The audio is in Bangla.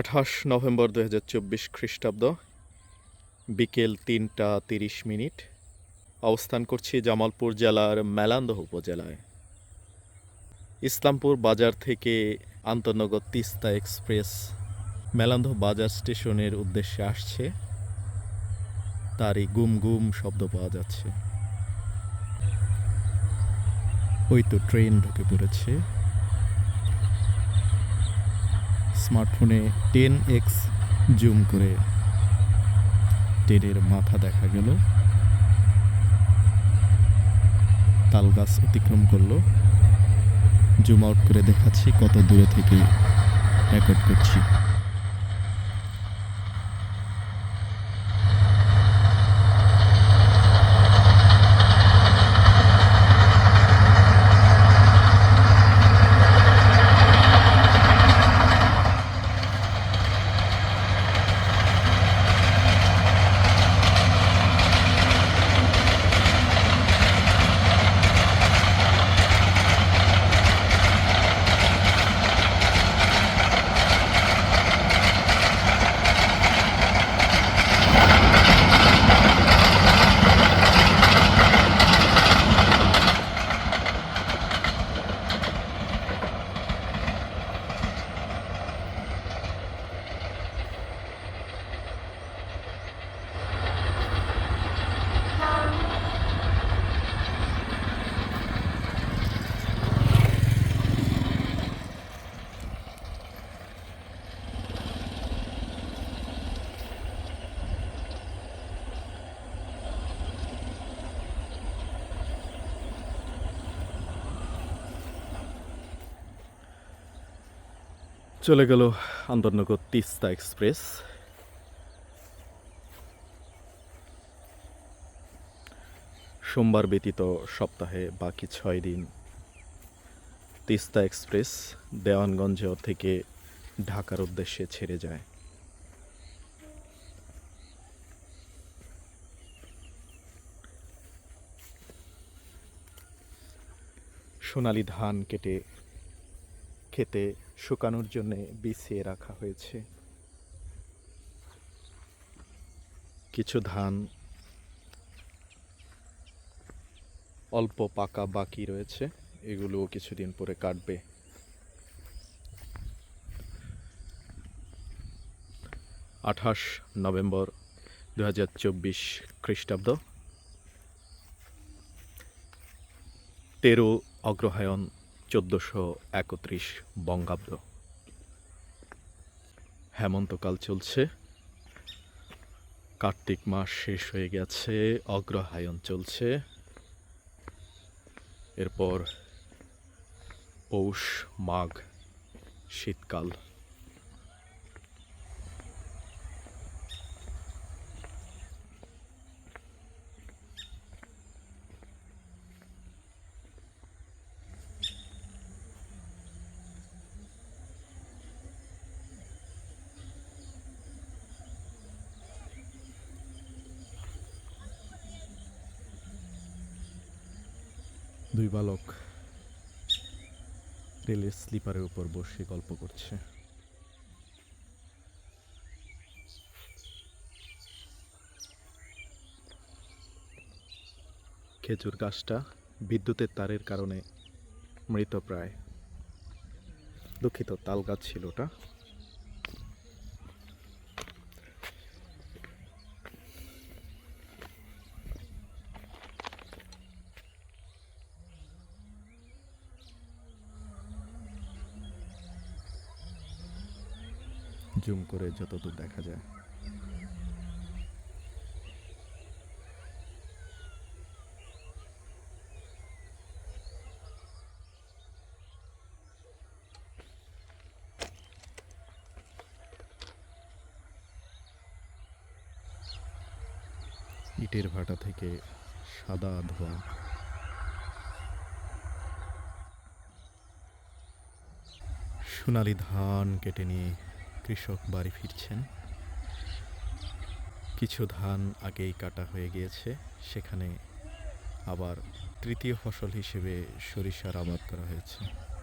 আঠাশ নভেম্বর দু হাজার চব্বিশ খ্রিস্টাব্দ, বিকেল তিনটা তিরিশ মিনিট। অবস্থান করছি জামালপুর জেলার মেলান্দহ উপজেলায়। ইসলামপুর বাজার থেকে আন্তনগর তিস্তা এক্সপ্রেস মেলান্দহ বাজার স্টেশনের উদ্দেশ্যে আসছে। তারই গুম গুম শব্দ পাওয়া যাচ্ছে। ওই তো ট্রেন ঢুকে পড়েছে। স্মার্টফোনে টেন এক্স জুম করে টেনের মাথা দেখা গেল। তাল গাছ অতিক্রম করল। জুম আউট করে দেখাচ্ছি কত দূরে থেকে রেকর্ড করছি। চলে গেল আন্দরনগর তিস্তা এক্সপ্রেস। সোমবার ব্যতীত সপ্তাহে বাকি ছয় দিন তিস্তা এক্সপ্রেস দেওয়ানগঞ্জ থেকে ঢাকার উদ্দেশ্যে ছেড়ে যায়। সোনালি ধান কেটে খেতে শুকানোর জন্যে বিছিয়ে রাখা হয়েছে। কিছু ধান অল্প পাকা বাকি রয়েছে, এগুলোও কিছুদিন পরে কাটবে। আঠাশ নভেম্বর দু হাজার চব্বিশ খ্রিস্টাব্দ। তেরো অগ্রহায়ণ চোদ্দোশো একত্রিশ বঙ্গাব্দ। হেমন্তকাল চলছে। কার্তিক মাস শেষ হয়ে গেছে, অগ্রহায়ণ চলছে। এরপর পৌষ, মাঘ, শীতকাল। দুই বালক রেলের স্লিপারের উপর বসে গল্প করছে। খেজুর গাছটা বিদ্যুতের তারের কারণে মৃতপ্রায় দুঃখিত, তাল গাছ ছিল ওটা। জুম করে যতদূর দেখা যায়। ইটের ভাটা থেকে সাদা ধোঁয়া। সোনালি ধান কেটে নিয়ে কৃষক বাড়ি ফিরছেন। কিছু ধান আগেই কাটা হয়ে গিয়েছে। সেখানে আবার তৃতীয় ফসল হিসেবে সরিষার আবাদ করা হয়েছে।